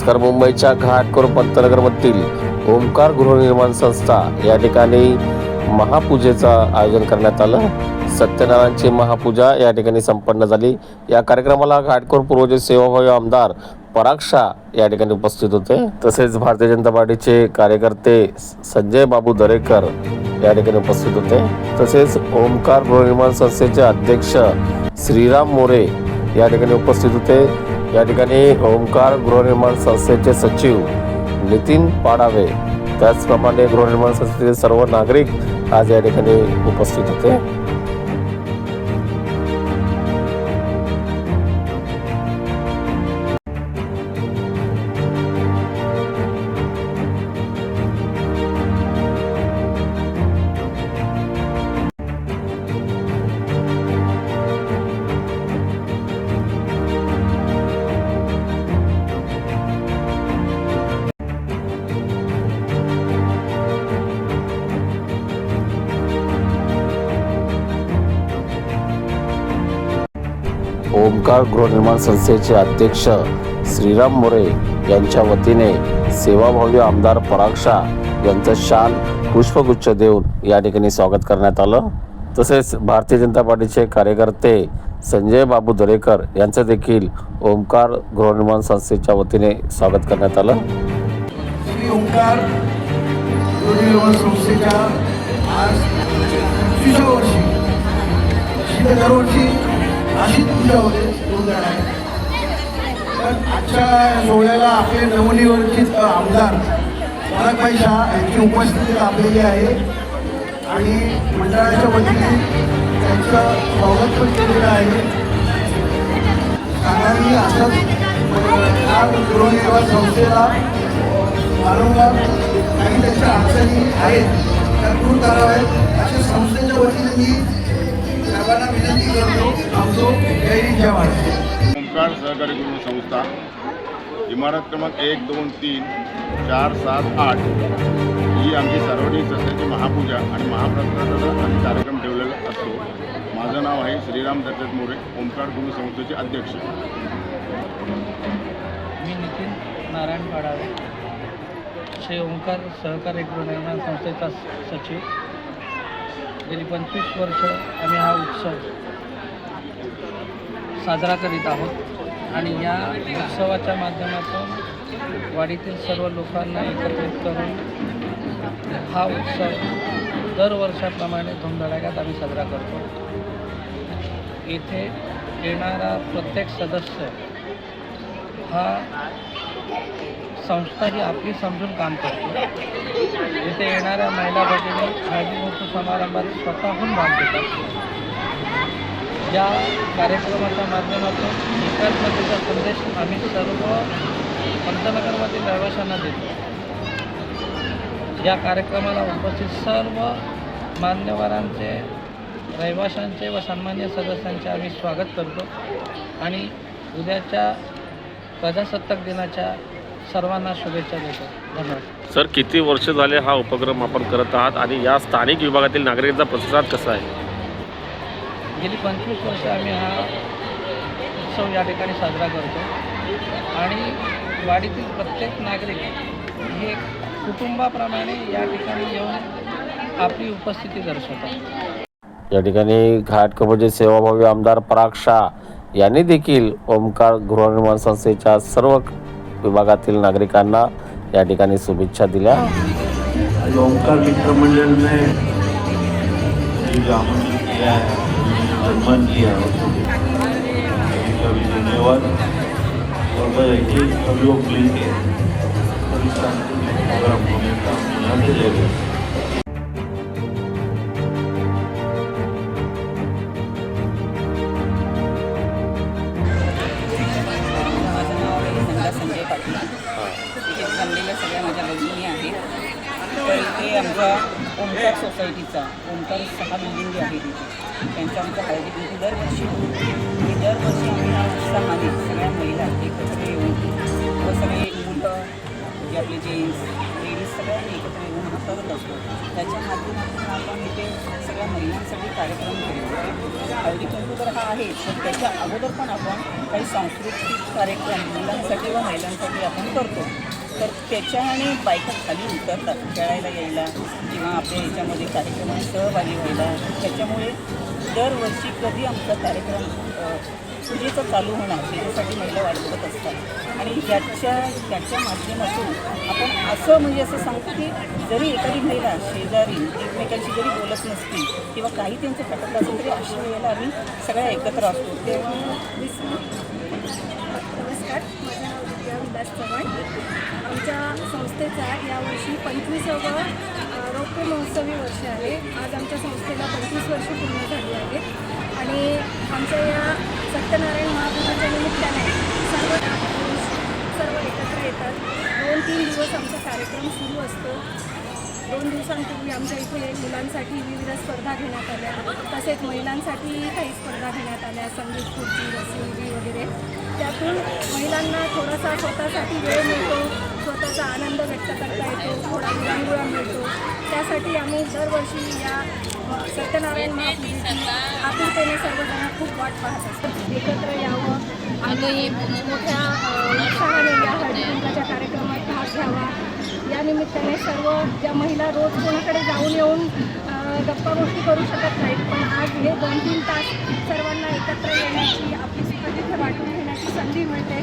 नमस्कार. मुंबईच्या घाटकोर पंतनगरमधील ओंकार गृहनिर्माण संस्था या ठिकाणी महापूजेचं आयोजन करण्यात आलं. सत्यनारायणची महापूजा या ठिकाणी संपन्न झाली. या कार्यक्रमाला घाटकोर पूर्वज सेवाभावी आमदार पराग शाह या ठिकाणी उपस्थित होते. तसेच भारतीय जनता पार्टीचे कार्यकर्ते संजय बाबू दरेकर या ठिकाणी उपस्थित होते. तसेच ओंकार गृहनिर्माण संस्थेचे अध्यक्ष श्रीराम मोरे या ठिकाणी उपस्थित होते. या ठिकाणी ओंकार गृहनिर्माण संस्थेचे सचिव नितीन पाडावे. त्याचप्रमाणे गृहनिर्माण संस्थेचे सर्व नागरिक आज या ठिकाणी उपस्थित होते. ओंकार गृहनिर्माण संस्थेचे अध्यक्ष श्रीराम मोरे यांच्या वतीने सेवाभावी आमदार पराग शाह यांचं शान पुष्पगुच्छ देऊन या ठिकाणी स्वागत करण्यात आलं. तसेच भारतीय जनता पार्टीचे कार्यकर्ते संजय बाबू दरेकर यांचं देखील ओंकार गृहनिर्माण संस्थेच्या वतीने स्वागत करण्यात आलं. श्री ओंकार गृहनिर्माण संस्थेच्या आज वर्षी अशी दरवर्षी अशीच पूजा होते. तर आजच्या सोहळ्याला आपले नवनिर्वाचित आमदार परागभाई शाह यांची उपस्थिती लाभलेली आहे. आणि मंडळाच्या वतीने त्यांचं स्वागत पण केलेलं आहे. सांगावी असंच या गृहनिर्वाह संस्थेला वारंवार काही त्याच्या अडचणी आहेत त्या दूर कराव्यात. अशा संस्थेच्या वतीने मी सर्वांना विनंती करतो थांबतो जय हिंद जय महाराष्ट्र ओंकार सहकारी गुरु संस्था इमारत क्रमांक एक दोन तीन चार सात आठ. ही आमची सार्वजनिक संस्थेची महापूजा आणि महाप्रसादाचा आम्ही कार्यक्रम ठेवलेला असतो. माझं नाव आहे श्रीराम दत्तक मोरे ओंकार गुरु संस्थेचे अध्यक्ष. मी नितीन नारायण पाडावे. श्री ओंकार सहकारी गृहनिर्माण संस्थेचा सचिव. गेली पंचवीस वर्ष आम्ही हा उत्सव साजरा करीत आहोत. आणि या उत्सवाच्या माध्यमातून वाडीतील सर्व लोकांना एकत्रित करून हा उत्सव दरवर्षाप्रमाणे धुमधडाक्यात आम्ही साजरा करतो. येथे येणारा प्रत्येक सदस्य हा संस्था ही आपली समजून काम करते. इथे येणाऱ्या महिला भगिनी हळदी कुंकू समारंभात स्वतःहून भाग घेतात. या कार्यक्रमाच्या माध्यमातून एकात्मतेचा संदेश आम्ही सर्व पंतनगरमधील रहिवाशांना देतो. या कार्यक्रमाला उपस्थित सर्व मान्यवरांचे रहिवाशांचे व सन्मान्य सदस्यांचे आम्ही स्वागत करतो. आणि उद्याच्या प्रजासत्ताक दिनाच्या सर्वांना शुभेच्छा देतो. धन्यवाद. सर किती वर्ष झाले हा उपक्रम आपण करत आहात आणि या स्थानिक विभागातील नागरिकांचा प्रतिसाद कसा आहे? गेली पंचवीस वर्ष आम्ही हा उत्सव या ठिकाणी साजरा करतो. आणि वाडीतील प्रत्येक नागरिक हे कुटुंबाप्रमाणे या ठिकाणी येऊन आपली उपस्थिती दर्शवतात. या ठिकाणी घाटकोपरचे सेवाभावी आमदार पराग शाह यांनी देखील ओंकार गृहनिर्माण संस्थेच्या सर्व विभागातील नागरिकांना या ठिकाणी शुभेच्छा दिल्या. आज ओंकार मित्र मंडल ने ये जो आमंत्रित किया है सम्मान किया है उसका भी धन्यवाद. और मैं ऐसे ही सब लोग मिलके और इस सांस्कृतिक प्रोग्राम को हमेशा मनाते सोसायटीचा ओंकार सहा बिल्डिंगी आहे तिथे. त्यांचा आमचा हळदी कुंकू दरवर्षी आणि दरवर्षी आम्ही हा उत्साहाने सगळ्या महिला एकत्र येऊन व सगळे मुलं म्हणजे जे आपले जेंट्स लेडीज सगळ्यांनी एकत्र येऊन हा करत असतो. त्याच्या माध्यमातून आपण इथे सगळ्या महिलांसाठी कार्यक्रम केले. हळदी कुंकू तर हा आहे पण त्याच्या अगोदर पण आपण काही सांस्कृतिक कार्यक्रम मुलांसाठी व महिलांसाठी आपण करतो. तर त्याच्याने बायका खाली उतरतात खेळायला यायला किंवा आपल्या याच्यामध्ये कार्यक्रमात सहभागी व्हायला त्याच्यामुळे दरवर्षी कधी आमचा कार्यक्रम अ, पूजेचं चालू होणार त्याच्यासाठी महिला वाट बघत असतात. आणि ह्याच्या त्याच्या माध्यमातून आपण असं म्हणजे असं सांगतो की जरी एखादी महिला शेजारी एकमेकांशी जरी बोलत नसतील किंवा काही त्यांचं खटकलं असेल तरी अशा वेळेला आम्ही सगळ्या एकत्र असतो. तेव्हा नमस्कार. माझं नाव विद्या विलास चव्हाण. आमच्या संस्थेचा यावर्षी पंचवीसावं रौप्य महोत्सवी वर्ष आहे. आज आमच्या संस्थेला पंचवीस वर्ष पूर्ण झाली आहेत आणि आमच्या या सत्यनारायण महापुराच्या निमित्ताने सर्व सर्व एकत्र येतात. दोन तीन दिवस आमचा कार्यक्रम सुरू असतो. दोन दिवसांपूर्वी आमच्या इथे मुलांसाठी विविध स्पर्धा घेण्यात आल्या. तसेच महिलांसाठी काही स्पर्धा घेण्यात आल्या. संगीत खुर्ची रसिंगी वगैरे. त्यातून महिलांना थोडासा स्वतःसाठी वेळ मिळतो. व्यक्त करता येतो थोडा विरंगुळा मिळतो. त्यासाठी आम्ही दरवर्षी या सत्यनारायण महापूजेची आतुरतेने सर्वजण खूप वाट पाहत असतात. एकत्र यावं. आणि मोठ्या उत्साहाने या हळदी कुंकाच्या कार्यक्रमात भाग घ्यावा. या निमित्ताने सर्व ज्या महिला रोज कोणाकडे जाऊन येऊन गप्पा गोष्टी करू शकत नाहीत पण आज हे दोन तीन तास सर्वांना एकत्र येण्याची आपली तिथे वाटून घेण्याची संधी मिळते.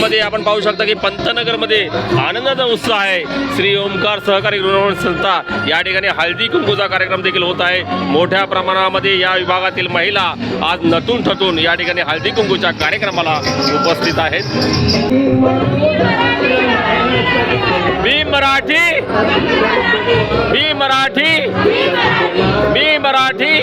मध्ये आपण पाहू शकता की पंतनगरमध्ये आनंदाचा उत्साह आहे. श्री ओमकार सहकारी गृहनिर्माण संस्था या ठिकाणी हळदी कुंकूचा कार्यक्रम देखील होत आहे. मोठ्या प्रमाणामध्ये या विभागातील महिला आज नटून ठटून या ठिकाणी हळदी कुंकूच्या कार्यक्रमाला उपस्थित आहेत. मी मराठी मी मराठी मी मराठी.